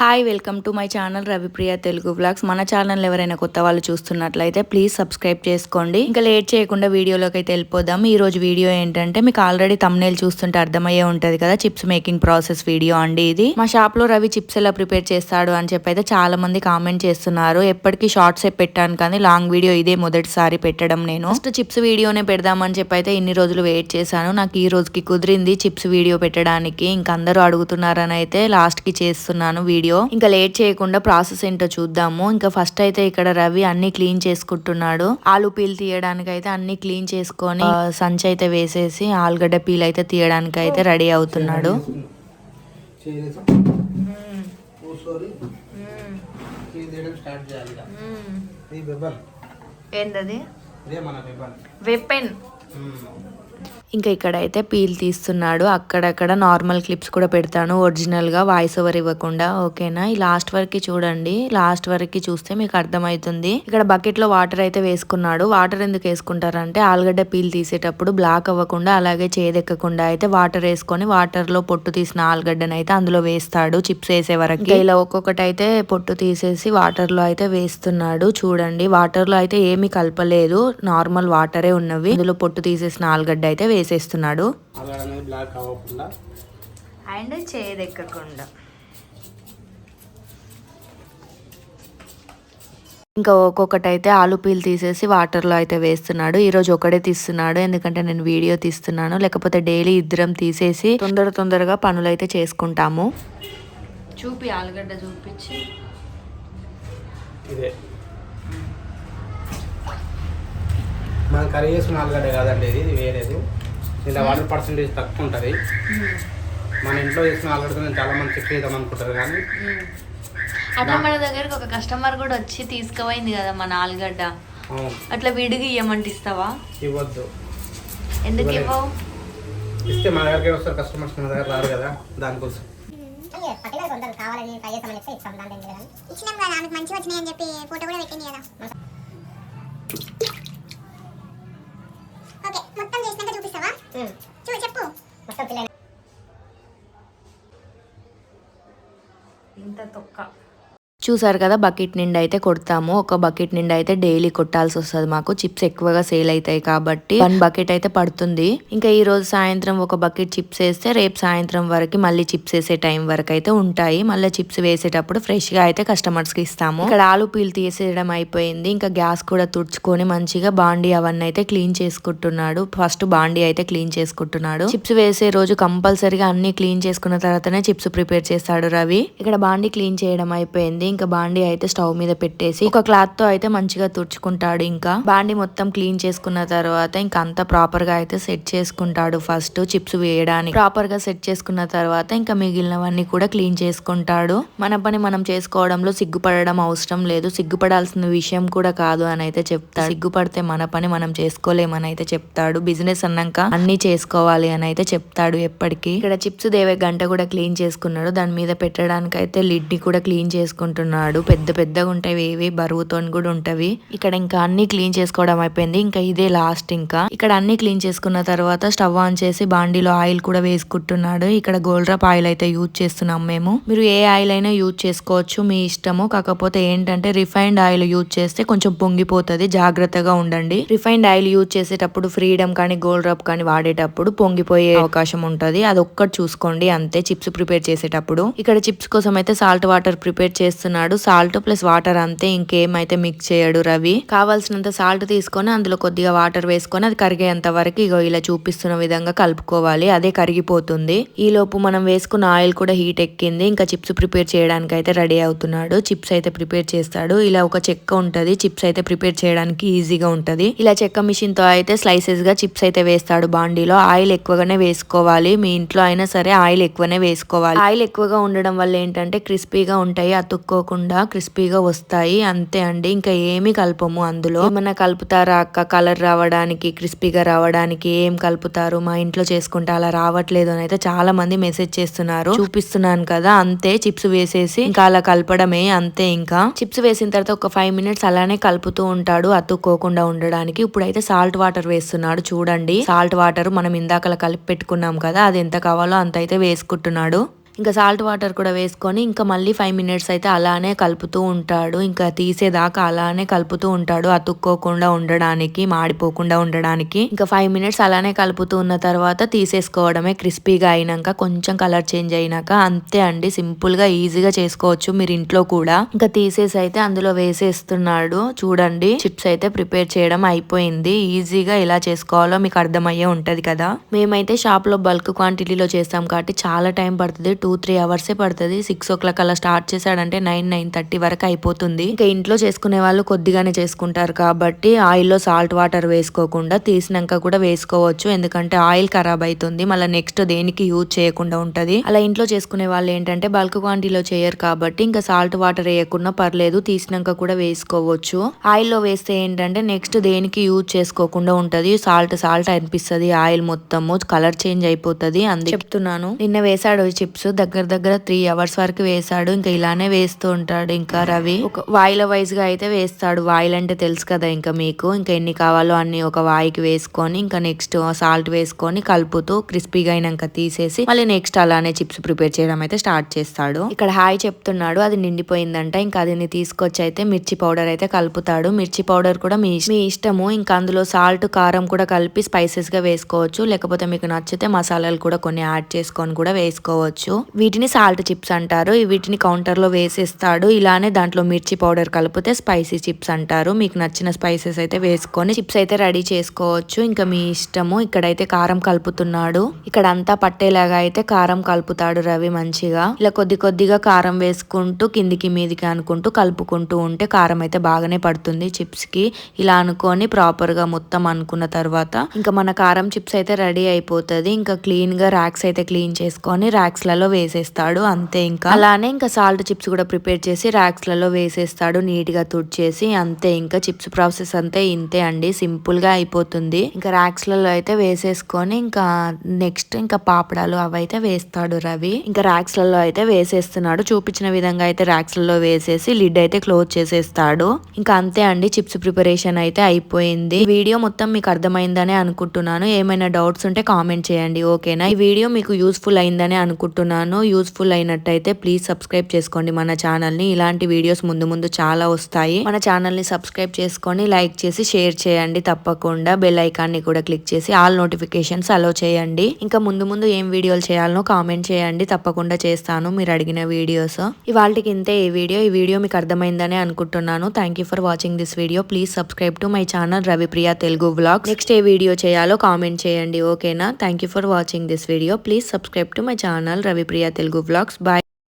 Hi welcome to my channel Ravipriya Telugu blogs మన channel ఎవరైనా కొత్త వాళ్ళు చూస్తున్నట్లయితే ప్లీజ్ సబ్స్క్రైబ్ చేసుకోండి. ఇంకా లేట్ చేయకుండా వీడియోలోకి అయితే వెళ్ళిపోదాం. ఈ రోజు వీడియో ఏంటంటే మీకు ఆల్రెడీ తమ్నేల్ చూస్తుంటే అర్థమయ్యే ఉంటుంది కదా చిప్స్ మేకింగ్ ప్రాసెస్ వీడియో అండి ఇది. మా షాప్లో రవి చిప్స్ ఎలా ప్రిపేర్ చేస్తాడు అని చెప్పి అయితే చాలా మంది కామెంట్ చేస్తున్నారు. ఎప్పటికీ షార్ట్స్ ఏ పెట్టాను కానీ లాంగ్ వీడియో ఇదే మొదటిసారి పెట్టడం నేను. ఫస్ట్ చిప్స్ వీడియోనే పెడదామని చెప్పి అయితే ఇన్ని రోజులు వెయిట్ చేశాను. నాకు ఈ రోజుకి కుదిరింది చిప్స్ వీడియో పెట్టడానికి. ఇంకా అందరూ అడుగుతున్నారని అయితే లాస్ట్కి చేస్తున్నాను వీడియో ఇంకా లేట్ చేయకుండా ప్రాసెస్ ఏంటో చూద్దాము. ఇంకా ఫస్ట్ అయితే ఇక్కడ రవి అన్ని క్లీన్ చేసుకుంటున్నాడు. ఆలు పీల్ తీయడానికి అయితే అన్ని క్లీన్ చేసుకొని సంచి అయితే వేసేసి ఆలుగడ్డ పీల్ అయితే తీయడానికి అయితే రెడీ అవుతున్నాడు. ఏంటది వెపెన్ ఇంకా ఇక్కడైతే పీల్ తీస్తున్నాడు. అక్కడక్కడ నార్మల్ క్లిప్స్ కూడా పెడతాను. ఒరిజినల్గా వాయిస్ ఓవర్ ఇవ్వకుండా ఓకేనా? ఈ లాస్ట్ వరకు చూడండి. లాస్ట్ వరకు చూస్తే మీకు అర్థమవుతుంది. ఇక్కడ బకెట్లో వాటర్ అయితే వేసుకున్నాడు. వాటర్ ఎందుకు వేసుకుంటారంటే ఆలుగడ్డ పీల్ తీసేటప్పుడు బ్లాక్ అవ్వకుండా అలాగే చేదెక్కకుండా అయితే వాటర్ వేసుకొని వాటర్లో పొట్టు తీసిన ఆలుగడ్డను అయితే అందులో వేస్తాడు చిప్స్ వేసే వరకు. ఇలా ఒక్కొక్కటి అయితే పొట్టు తీసేసి వాటర్లో అయితే వేస్తున్నాడు. చూడండి వాటర్లో అయితే ఏమీ కలపలేదు. నార్మల్ వాటరే ఉన్నవి. అందులో పొట్టు తీసేసిన ఆలుగడ్డ అయితే వేసేస్తున్నాడు. అండ్ చేదెక్కకుండా. ఇంకా ఒక్కొక్కటి అయితే ఆలు పీల్ తీసేసి వాటర్లో అయితే వేస్తున్నాడు. ఈ రోజు ఒకడే తీస్తున్నాడు. ఎందుకంటే నేను వీడియో తీస్తున్నాను. లేకపోతే డైలీ ఇద్దరం తీసేసి తొందర తొందరగా పనులు అయితే చేసుకుంటాము. చూపి ఆలుగడ్డ చూపించి. ఇదే. మనం కర్రీ చేసుకున్న ఆలుగడ్డ కాదండి ఇది వేరేది. దీంట్లో వాటర్ పర్సంటేజ్ తక్కువ ఉంటుంది. మన ఇంట్లో చేసిన ఆలుగడ్డ నేను చాలా మంది చెక్ చేద్దాం అనుకుంటారు కానీ అట్లా మన దగ్గరకు ఒక కస్టమర్ కూడా వచ్చి తీసుకుపోయింది కదా మన ఆలుగడ్డ. అట్లా విడిగి ఇవ్వమంటే ఇస్తావా? ఇవ్వద్దు. ఎందుకు. ఇవ్వవు? ఇస్తే మన దగ్గరికి వస్తారు కస్టమర్స్ మన దగ్గర రారు కదా దానికోసం. కావాలని ట్రై చేస్తామని ఏం లేదు ఇచ్చినాం కదా ఆమెకు మంచిగా చెప్పి ఫోటో కూడా పెట్టింది కదా. ఇంత తొక్క చూసారు కదా బకెట్ నిండా అయితే కొడతాము. ఒక బకెట్ నిండా అయితే డైలీ కొట్టాల్సి వస్తుంది మాకు. చిప్స్ ఎక్కువగా సేల్ అవుతాయి కాబట్టి వన్ బకెట్ అయితే పడుతుంది. ఇంకా ఈ రోజు సాయంత్రం ఒక బకెట్ చిప్స్ వేస్తే రేపు సాయంత్రం వరకు మళ్ళీ చిప్స్ వేసే టైం వరకు అయితే ఉంటాయి. మళ్ళీ చిప్స్ వేసేటప్పుడు ఫ్రెష్గా అయితే కస్టమర్స్కి ఇస్తాము. ఇక్కడ ఆలు పీల్ తీసేయడం అయిపోయింది. ఇంకా గ్యాస్ కూడా తుడుచుకొని మంచిగా బాండి అవన్నీ అయితే క్లీన్ చేసుకుంటున్నాడు. ఫస్ట్ బాండీ అయితే క్లీన్ చేసుకుంటున్నాడు. చిప్స్ వేసే రోజు కంపల్సరీగా అన్ని క్లీన్ చేసుకున్న తర్వాతనే చిప్స్ ప్రిపేర్ చేస్తాడు రవి. ఇక్కడ బాండి క్లీన్ చేయడం అయిపోయింది. ఇంకా బాండి అయితే స్టవ్ మీద పెట్టేసి ఒక క్లాత్తో అయితే మంచిగా తుడుచుకుంటాడు ఇంకా. బాండి మొత్తం క్లీన్ చేసుకున్న తర్వాత ఇంకా అంత ప్రాపర్గా అయితే సెట్ చేసుకుంటాడు. ఫస్ట్ చిప్స్ వేయడానికి ప్రాపర్గా సెట్ చేసుకున్న తర్వాత ఇంకా మిగిలినవన్నీ కూడా క్లీన్ చేసుకుంటాడు. మన పని మనం చేసుకోవడంలో సిగ్గుపడడం అవసరం లేదు. సిగ్గుపడాల్సిన విషయం కూడా కాదు అని అయితే చెప్తాడు. సిగ్గుపడితే మన పని మనం చేసుకోలేమని అయితే చెప్తాడు. బిజినెస్ అన్నాక అన్ని చేసుకోవాలి అని అయితే చెప్తాడు ఎప్పటికీ. ఇక్కడ చిప్స్ దేవే గంట కూడా క్లీన్ చేసుకున్నాడు. దాని మీద పెట్టడానికి అయితే లిడ్ని కూడా క్లీన్ చేసుకుంటున్నాడు. పెద్ద పెద్దగా ఉంటాయి. ఏవి బరువుతో కూడా ఉంటవి. ఇక్కడ ఇంకా అన్ని క్లీన్ చేసుకోవడం అయిపోయింది. ఇంకా ఇదే లాస్ట్ ఇంకా. ఇక్కడ అన్ని క్లీన్ చేసుకున్న తర్వాత స్టవ్ ఆన్ చేసి బాండీలో ఆయిల్ కూడా వేసుకుంటున్నాడు. ఇక్కడ గోల్డ్రాప్ ఆయిల్ అయితే యూజ్ చేస్తున్నాం మేము. మీరు ఏ ఆయిల్ అయినా యూజ్ చేసుకోవచ్చు. మీ ఇష్టము. కాకపోతే ఏంటంటే రిఫైన్డ్ ఆయిల్ యూజ్ చేస్తే కొంచెం పొంగిపోతుంది. జాగ్రత్తగా ఉండండి. రిఫైన్డ్ ఆయిల్ యూజ్ చేసేటప్పుడు ఫ్రీడమ్ కానీ గోల్డ్ రబ్ కానీ వాడేటప్పుడు పొంగిపోయే అవకాశం ఉంటది. అది ఒక్కటి చూసుకోండి. అంతే. చిప్స్ ప్రిపేర్ చేసేటప్పుడు. ఇక్కడ చిప్స్ కోసం అయితే సాల్ట్ వాటర్ ప్రిపేర్ చేస్తున్నాడు. సాల్ట్ ప్లస్ వాటర్ అంతే ఇంకేమైతే మిక్స్ చేయడు రవి. కావాల్సినంత సాల్ట్ తీసుకొని అందులో కొద్దిగా వాటర్ వేసుకొని అది కరిగేంత వరకు ఇగో ఇలా చూపిస్తున్న విధంగా కలుపుకోవాలి. అదే కరిగిపోతుంది. ఈ లోపు మనం వేసుకున్న ఆయిల్ కూడా హీట్ ఎక్కింది. ఇంకా చిప్స్ ప్రిపేర్ చేయడానికి అయితే రెడీ అవుతున్నాడు. చిప్స్ అయితే ప్రిపేర్ చేస్తాడు. ఇలా ఒక చెక్క ఉంటది. చిప్స్ అయితే ప్రిపేర్ చేయడానికి ఈజీగా ఉంటది. ఇలా చెక్క మిషన్తో అయితే స్లైసెస్గా చిప్స్ అయితే వేస్తాడు బాండీలో. ఆయిల్ ఎక్కువగానే వేసుకోవాలి. మీ ఇంట్లో అయినా సరే ఆయిల్ ఎక్కువనే వేసుకోవాలి. ఆయిల్ ఎక్కువగా ఉండడం వల్ల ఏంటంటే క్రిస్పీగా ఉంటాయి అతుక్కోకుండా క్రిస్పీగా వస్తాయి. అంతే అండి. ఇంకా ఏమి కలపము అందులో. ఏమన్నా కలుపుతారా అక్క? కలర్ రావడానికి క్రిస్పీగా రావడానికి ఏం కలుపుతారు? మా ఇంట్లో చేసుకుంటే అలా రావట్లేదు అని అయితే చాలా మంది మెసేజ్ చేస్తున్నారు. చూపిస్తున్నాను కదా. అంతే. చిప్స్ వేసేసి ఇంకా అలా కలపడమే. అంతే ఇంకా. చిప్స్ వేసిన తర్వాత ఒక ఫైవ్ మినిట్స్ అలానే కలుపుతూ ఉంటాడు. అతుక్కోకుండా ఉండడానికి. ఇప్పుడైతే సాల్ట్ వాటర్ వేస్తున్నాడు. చూడండి. సాల్ట్ వాటర్ మనం ఇందాకలా కలిపి పెట్టుకున్నాం కదా. అది ఎంత కావాలో అంత అయితే వేసుకుంటున్నాడు. ఇంకా సాల్ట్ వాటర్ కూడా వేసుకొని ఇంకా మళ్ళీ ఫైవ్ మినిట్స్ అయితే అలానే కలుపుతూ ఉంటాడు. ఇంకా తీసేదాకా అలానే కలుపుతూ ఉంటాడు. అతుక్కోకుండా ఉండడానికి మాడిపోకుండా ఉండడానికి. ఇంకా ఫైవ్ మినిట్స్ అలానే కలుపుతూ ఉన్న తర్వాత తీసేసుకోవడమే క్రిస్పీగా అయినాక కొంచెం కలర్ చేంజ్ అయినాక అంతే అండి. సింపుల్గా ఈజీగా చేసుకోవచ్చు మీరు ఇంట్లో కూడా. ఇంకా తీసేసి అయితే అందులో వేసేస్తున్నాడు. చూడండి చిప్స్ అయితే ప్రిపేర్ చేయడం అయిపోయింది. ఈజీగా ఎలా చేసుకోవాలో మీకు అర్థమయ్యే ఉంటది కదా. మేమైతే షాప్లో బల్క్ క్వాంటిటీలో చేస్తాం కాబట్టి చాలా టైం పడుతుంది. టూ త్రీ అవర్సే పడుతుంది. సిక్స్ ఓ క్లాక్ అలా స్టార్ట్ చేశాడంటే నైన్ నైన్ థర్టీ వరకు అయిపోతుంది. ఇంకా ఇంట్లో చేసుకునే వాళ్ళు కొద్దిగానే చేసుకుంటారు కాబట్టి ఆయిల్లో సాల్ట్ వాటర్ వేసుకోకుండా తీసినాక కూడా వేసుకోవచ్చు. ఎందుకంటే ఆయిల్ ఖరాబ్ అవుతుంది మళ్ళీ నెక్స్ట్ దేనికి యూజ్ చేయకుండా ఉంటది. అలా ఇంట్లో చేసుకునే వాళ్ళు ఏంటంటే బల్క్ క్వాంటిటీలో చేయరు కాబట్టి ఇంకా సాల్ట్ వాటర్ వేయకుండా పర్లేదు తీసినాక కూడా వేసుకోవచ్చు. ఆయిల్లో వేస్తే ఏంటంటే నెక్స్ట్ దేనికి యూజ్ చేసుకోకుండా ఉంటది. సాల్ట్ సాల్ట్ అనిపిస్తుంది. ఆయిల్ మొత్తము కలర్ చేంజ్ అయిపోతుంది. అందుకే చెప్తున్నాను. నిన్న వేసాడు చిప్స్ దగ్గర దగ్గర త్రీ అవర్స్ వరకు వేసాడు. ఇంకా ఇలానే వేస్తూ ఉంటాడు. ఇంకా రవి ఒక వాయిల వైజ్గా అయితే వేస్తాడు. వాయిల్ అంటే తెలుసు కదా ఇంకా మీకు. ఇంకా ఎన్ని కావాలో అన్ని ఒక వాయికి వేసుకొని ఇంకా నెక్స్ట్ సాల్ట్ వేసుకొని కలుపుతూ క్రిస్పీగా అయినాక తీసేసి మళ్ళీ నెక్స్ట్ అలానే చిప్స్ ప్రిపేర్ చేయడం అయితే స్టార్ట్ చేస్తాడు. ఇక్కడ హాయ్ చెప్తున్నాడు. అది నిండిపోయిందంట. ఇంకా అది తీసుకొచ్చి అయితే మిర్చి పౌడర్ అయితే కలుపుతాడు. మిర్చి పౌడర్ కూడా మీ మీ ఇష్టము. ఇంకా అందులో సాల్ట్ కారం కూడా కలిపి స్పైసెస్గా వేసుకోవచ్చు. లేకపోతే మీకు నచ్చితే మసాలాలు కూడా కొన్ని యాడ్ చేసుకొని కూడా వేసుకోవచ్చు. వీటిని సాల్ట్ చిప్స్ అంటారు. వీటిని కౌంటర్లో వేసేస్తాడు. ఇలానే దాంట్లో మిర్చి పౌడర్ కలిపితే స్పైసీ చిప్స్ అంటారు. మీకు నచ్చిన స్పైసెస్ అయితే వేసుకొని చిప్స్ అయితే రెడీ చేసుకోవచ్చు. ఇంకా మీ ఇష్టము ఇక్కడైతే కారం కలుపుతున్నాడు. ఇక్కడ అంతా పట్టేలాగా అయితే కారం కలుపుతాడు రవి మంచిగా. ఇలా కొద్ది కొద్దిగా కారం వేసుకుంటూ కిందికి మీదికి అనుకుంటూ కలుపుకుంటూ ఉంటే కారం అయితే బాగానే పడుతుంది చిప్స్కి ఇలా అనుకొని ప్రాపర్గా మొత్తం అనుకున్న తర్వాత ఇంకా మన కారం చిప్స్ అయితే రెడీ అయిపోతుంది. ఇంకా క్లీన్గా ర్యాక్స్ అయితే క్లీన్ చేసుకొని ర్యాక్స్లలో వేసేస్తాడు అంతే ఇంకా. అలానే ఇంకా సాల్ట్ చిప్స్ కూడా ప్రిపేర్ చేసి ర్యాక్స్లలో వేసేస్తాడు నీట్గా తుడిచేసి అంతే ఇంకా. చిప్స్ ప్రాసెస్ అంతే ఇంతే అండి సింపుల్గా అయిపోతుంది. ఇంకా ర్యాక్స్లలో అయితే వేసేసుకొని ఇంకా నెక్స్ట్ ఇంకా పాపడాలు అవైతే వేస్తాడు రవి. ఇంకా ర్యాక్స్లలో అయితే వేసేస్తున్నాడు చూపించిన విధంగా అయితే ర్యాక్స్లలో వేసేసి లిడ్ అయితే క్లోజ్ చేసేస్తాడు. ఇంకా అంతే అండి చిప్స్ ప్రిపరేషన్ అయితే అయిపోయింది. వీడియో మొత్తం మీకు అర్థమైందని అనుకుంటున్నాను. ఏమైనా డౌట్స్ ఉంటే కామెంట్ చేయండి ఓకేనా? ఈ వీడియో మీకు యూస్ఫుల్ అయిందని అనుకుంటున్నాను. యూస్ఫుల్ అయినట్టయితే ప్లీజ్ సబ్స్క్రైబ్ చేసుకోండి మన ఛానల్ని ఇలాంటి వీడియోస్ ముందు ముందు చాలా వస్తాయి. మన ఛానల్ని సబ్స్క్రైబ్ చేసుకొని లైక్ చేసి షేర్ చేయండి తప్పకుండా. బెల్ ఐకాన్ని కూడా క్లిక్ చేసి ఆల్ నోటిఫికేషన్స్ అలో చేయండి. ఇంకా ముందు ముందు ఏం వీడియోలు చేయాలనో కామెంట్ చేయండి. తప్పకుండా చేస్తాను మీరు అడిగిన వీడియోస్. ఇవాళకి ఇంతే ఈ వీడియో. ఈ వీడియో మీకు అర్థమైందని అనుకుంటున్నాను. Thank you for watching this video please subscribe to my channel Ravipriya Telugu vlog next A video చేయాలో కామెంట్ చేయండి ఓకేనా? Thank you for watching this video please subscribe to my channel Ravipriya Telugu vlogs. Bye